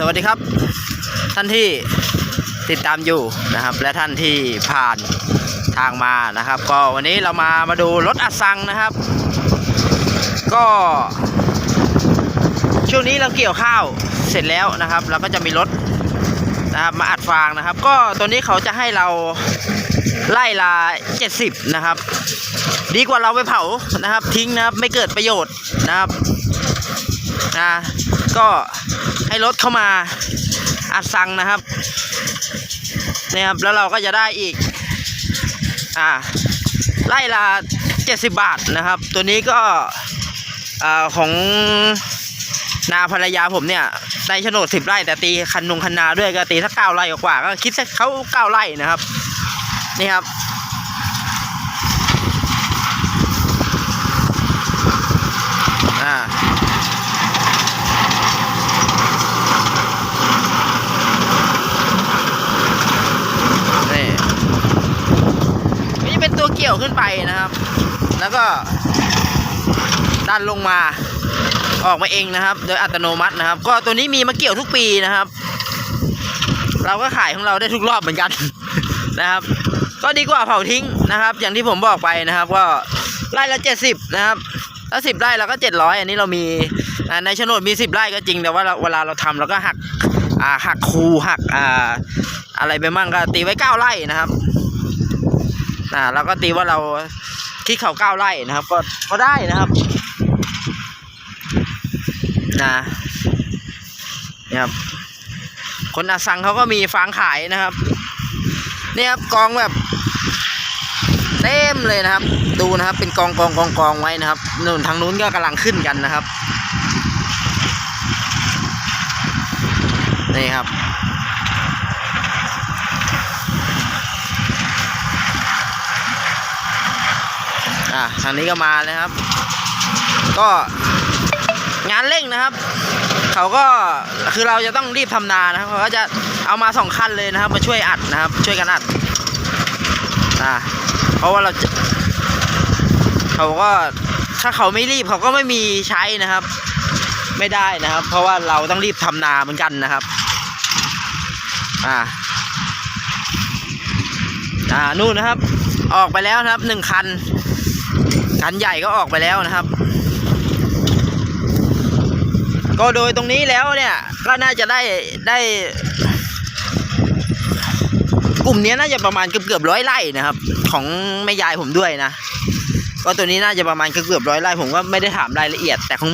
สวัสดีครับ ท่านที่ติดตามอยู่นะครับ และท่านที่ผ่านทางมานะครับ ก็วันนี้เรามามาดูรถอัดซังนะครับ ก็ ช่วงนี้เราเกี่ยวข้าวเสร็จแล้วนะครับ เราก็จะมีรถนะครับมาอัดฟางนะครับ ก็ตัวนี้เขาจะให้เราไล่ละ70 นะครับ ดีกว่าเราไปเผานะครับ ทิ้งนะครับไม่เกิดประโยชน์นะครับนะก็ ให้รถเข้ามาอัดซังนะครับนี่ครับแล้วเราก็จะได้อีก อ่า ไล่ละ70บาทนะครับ ตัวนี้ก็อ่าของนาภรรยาผมเนี่ยได้โฉนดสิบไร่แต่ตีคันนุงคันนาด้วยก็ตีสักเก้าไร่กว่าก็คิดสักเขาเก้าไร่นะครับ นี่ครับ อ่านี่นี่จะเป็นตัวเกี่ยวขึ้น ไปนะครับ แล้วก็ดันลงมาออกมาเองนะครับ โดยอัตโนมัตินะครับ ก็ตัวนี้มีมาเกี่ยวทุกปีนะครับ เราก็ขายของเราได้ทุกรอบเหมือนกันนะครับ ก็ดีกว่าเผาทิ้งนะครับ อย่างที่ผมบอกไปนะครับ ก็ไร่ละเจ็ดสิบนะครับถ้าสิบไร่เราก็เจ็ดร้อยอันนี้เรามีในโฉนดมีสิบไร่ก็จริงแต่ว่าเวลาเราทำเราก็หักอ่าหักคูหักอ่าอะไรไปมั่งก็ตีไว้เก้าไร่นะครับ อ่าเราก็ตีว่าเราคิดเขาเก้าไร่นะครับ ก็ก็ได้นะครับนะนี่ครับ คนอาสังเขาก็มีฟางขายนะครับ เนี่ยครับกองแบบเต็มเลยนะครับ ดูนะครับ เป็นกองกองกองกองไว้นะครับนู่นทางนู้นก็กำลังขึ้นกันนะครับนี่ครับ อะทางนี้ก็มาเลยครับ ก็งานเร่งนะครับ เขาก็คือเราจะต้องรีบทำนานะครับเขาก็จะเอามาสองคันเลยนะครับ มาช่วยอัดนะครับ ช่วยกันอัดอ่าเพราะว่าเราเขาก็ถ้าเขาไม่รีบเขาก็ไม่มีใช้นะครับ ไม่ได้นะครับ เพราะว่าเราต้องรีบทำนาเหมือนกันนะครับ อ่าอ่านู่นนะครับ ออกไปแล้วนะครับหนึ่งคัน คันใหญ่ก็ออกไปแล้วนะครับ ก็โดยตรงนี้แล้วเนี่ย ก็น่าจะได้ได้ กลุ่มเนี้ยน่าจะประมาณเกือบเกือบร้อยไร่นะครับ ของแม่ยายผมด้วยนะก็ตัวนี้น่าจะประมาณเกือบเกือบร้อยไร่ผมก็ไม่ได้ถามรายละเอียด แต่ของ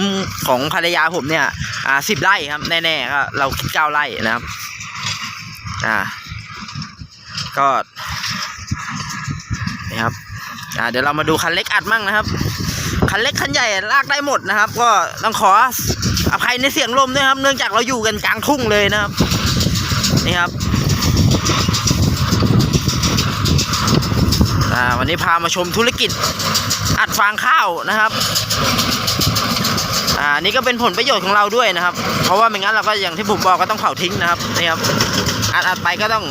ของภรรยาผมเนี่ย อ่าสิบไร่ครับ แน่ๆก็เราคิดเก้าไร่นะครับ อ่า ก็นี่ครับ อ่าเดี๋ยวเรามาดูคันเล็กอัดมั่งนะครับ คันเล็กคันใหญ่ลากได้หมดนะครับ ก็ต้องขออภัยในเสียงลมด้วยครับ เนื่องจากเราอยู่กันกลางทุ่งเลยนะครับ นี่ครับอ่าวันนี้พามาชมธุรกิจอัดฟางข้าวนะครับอ่านี่ก็เป็นผลประโยชน์ของเราด้วยนะครับ เพราะว่าไม่งั้นเราก็อย่างที่ผมบอกก็ต้องเผาทิ้งนะครับนี่ครับอัดอัดไปก็ต้อง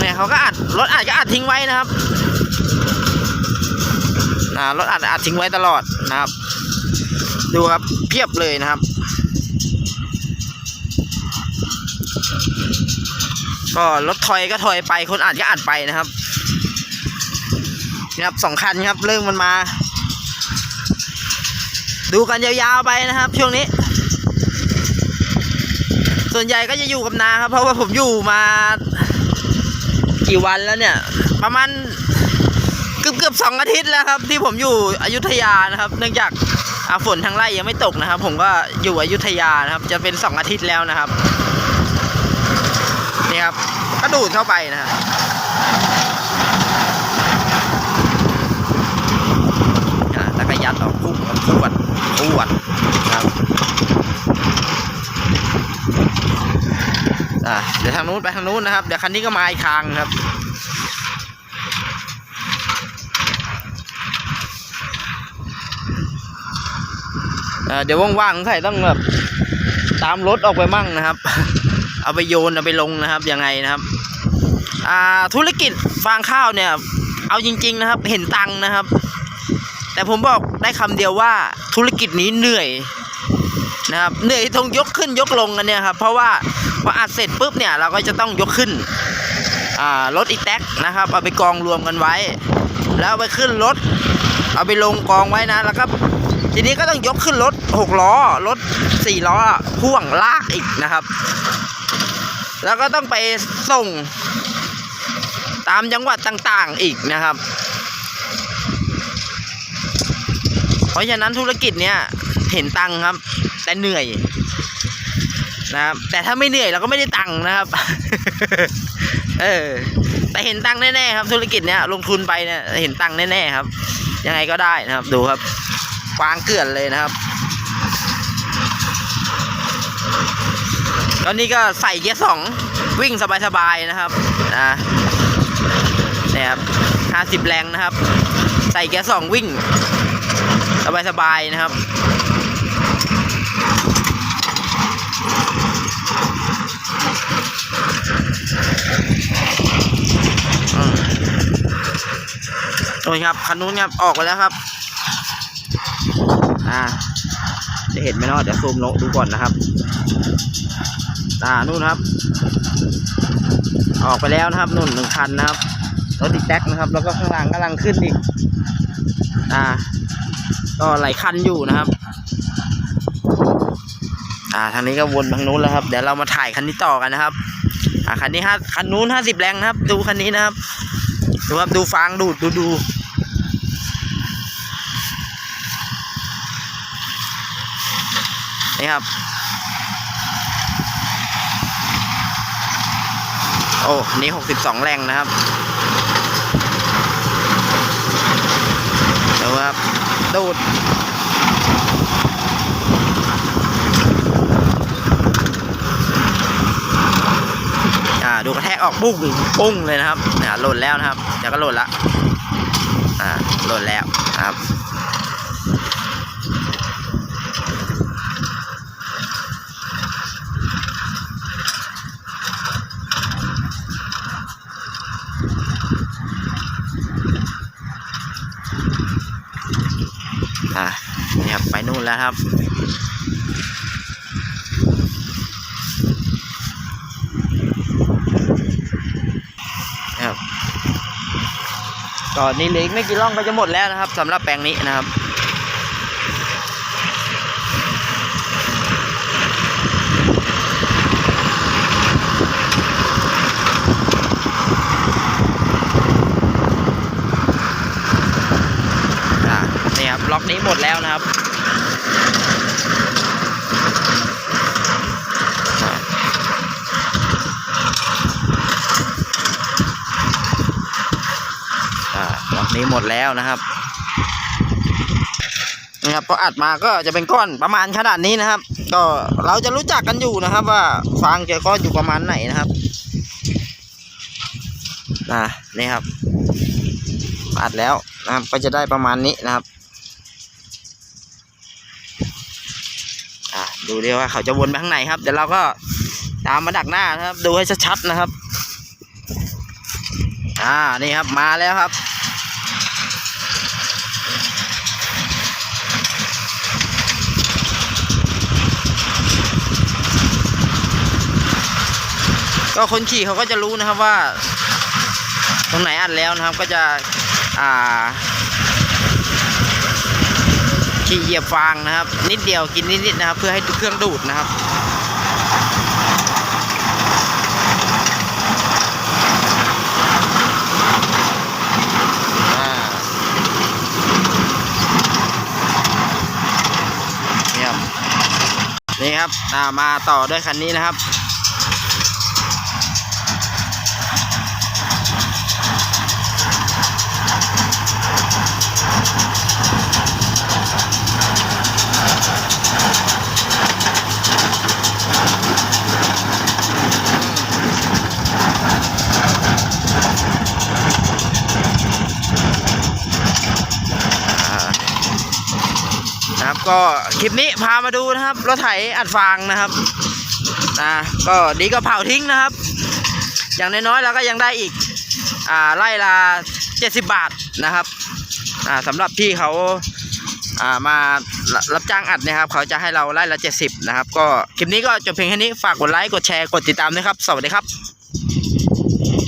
เนี่ยเขาก็อัดรถอัดก็อัดทิ้งไว้นะครับอ่ารถอัดอัดทิ้งไว้ตลอดนะครับ ดูครับเพียบเลยนะครับก็รถถอยก็ถอยไปคนอัดก็อัดไปนะครับนี่ครับสองคันครับเริ่มมันมา ดูกันยาวๆไปนะครับ ช่วงนี้ ส่วนใหญ่ก็จะอยู่กับนาครับ เพราะว่าผมอยู่มา กี่วันแล้วเนี่ย ประมาณเกือบเกือบสองอาทิตย์แล้วครับ ที่ผมอยู่อยุธยานะครับ เนื่องจากอ่าฝนทางไร่ยังไม่ตกนะครับ ผมก็อยู่อยุธยานะครับ จะเป็นสองอาทิตย์แล้วนะครับนี่ครับก็ดูดเข้าไปนะฮะแล้วก็ยัดออกปุ๊บขวดขวดครับ อ่าเดี๋ยวทางนู้นไปทางนู้นนะครับ เดี๋ยวคันนี้ก็มาอีกทางครับเดี๋ยวว่างๆใครต้องแบบตามรถออกไปมั่งนะครับ เอาไปโยนเอาไปลงนะครับยังไงนะครับอ่าธุรกิจฟางข้าวเนี่ย เอาจริง ๆนะครับ เห็นตังนะครับ แต่ผมบอกได้คำเดียวว่าธุรกิจนี้เหนื่อยนะครับเหนื่อยตรงยกขึ้นยกลงกันเนี่ยครับ เพราะว่า พออัดเสร็จปุ๊บเนี่ยเราก็จะต้องยกขึ้นรถอีแท็กนะครับ เอาไปกองรวมกันไว้ แล้วไปขึ้นรถ เอาไปลงกองไว้นะแล้วก็ทีนี้ก็ต้องยกขึ้นรถหกล้อรถสี่ล้อพ่วงลากอีกนะครับ แล้วก็ต้องไปส่งตามจังหวัดต่างๆอีกนะครับ เพราะฉะนั้นธุรกิจเนี้ยเห็นตังค์ครับ แต่เหนื่อย นะครับ แต่ถ้าไม่เหนื่อยเราก็ไม่ได้ตังค์นะครับ เออ แต่เห็นตังค์แน่ๆครับ ธุรกิจเนี้ยลงทุนไปเนี่ยเห็นตังค์แน่ๆครับ ยังไงก็ได้นะครับ ดูครับฟางเกลื่อนเลยนะครับตอนนี้ก็ใส่เกียร์สองวิ่งสบายๆนะครับนะนี่ครับห้าสิบแรงนะครับ ใส่เกียร์สองวิ่ง สบายๆนะครับ โอ้ยครับคันนู้นครับออกไปแล้วครับ อ่า จะเห็นไหมเนาะเดี๋ยวซูมลงดูก่อนนะครับ อ่านู่นครับ ออกไปแล้วนะครับนู่นหนึ่งคันนะครับรถติดแท็กนะครับ แล้วก็ข้างหลังกำลังขึ้นอีก อ่า ก็หลายคันอยู่นะครับ อ่าทางนี้ก็วนทางนู้นแล้วครับ เดี๋ยวเรามาถ่ายคันนี้ต่อกันนะครับ อ่าคันนี้ห้าคันนู้นห้าสิบแรงนะครับ ดูคันนี้นะครับดูครับดูฟางดูดดูดู นี่ครับ โอ้นี่หกสิบสองแรงนะครับดูครับ ดูดอ่าดูกระแทกออกปุ้งปุ้งเลยนะครับเนี่ยหล่นแล้วนะครับเดี๋ยวก็หล่นละอ่าหล่นแล้วครับานี่ครับไปนู่นแล้วครับ นะครับก็นี่เหลืออีกไม่กี่ร่องก็จะหมดแล้วนะครับสำหรับแปลงนี้นะครับ อ่า นี่หมดแล้วนะครับอ่าอ่าดอกนี้หมดแล้วนะครับนะครับพออัดมาก็จะเป็นก้อนประมาณขนาดนี้นะครับ ก็เราจะรู้จักกันอยู่นะครับ ว่าฟางจะก้อนอยู่ประมาณไหนนะครับอ่านี่ครับอัดแล้วนะครับก็จะได้ประมาณนี้นะครับอ่า ดูดีว่าเขาจะวนไปข้างในครับ เดี๋ยวเราก็ตามมาดักหน้านะครับ ดูให้ชัดๆนะครับ อ่านี่ครับมาแล้วครับก็คนขี่เขาก็จะรู้นะครับว่า ตรงไหนอัดแล้วนะครับก็จะอ่า ขี่เหยียบฟางนะครับ นิดเดียวกินนิดๆนะครับ เพื่อให้เครื่องดูดนะครับนี่ครับนี่ครับมาต่อด้วยคันนี้นะครับ ก็คลิปนี้พามาดูนะครับรถไถอัดฟางนะครับนะก็ดีก็เผาทิ้งนะครับ อย่างน้อยๆเราก็ยังได้อีกอ่าไล่ละเจ็ดสิบบาทนะครับอ่าสำหรับที่เขาอ่ามารับจ้างอัดนะครับ เขาจะให้เราไล่ละเจ็ดสิบนะครับ ก็คลิปนี้ก็จบเพียงแค่นี้ฝากกดไลค์กดแชร์กดติดตามด้วยครับ สวัสดีครับ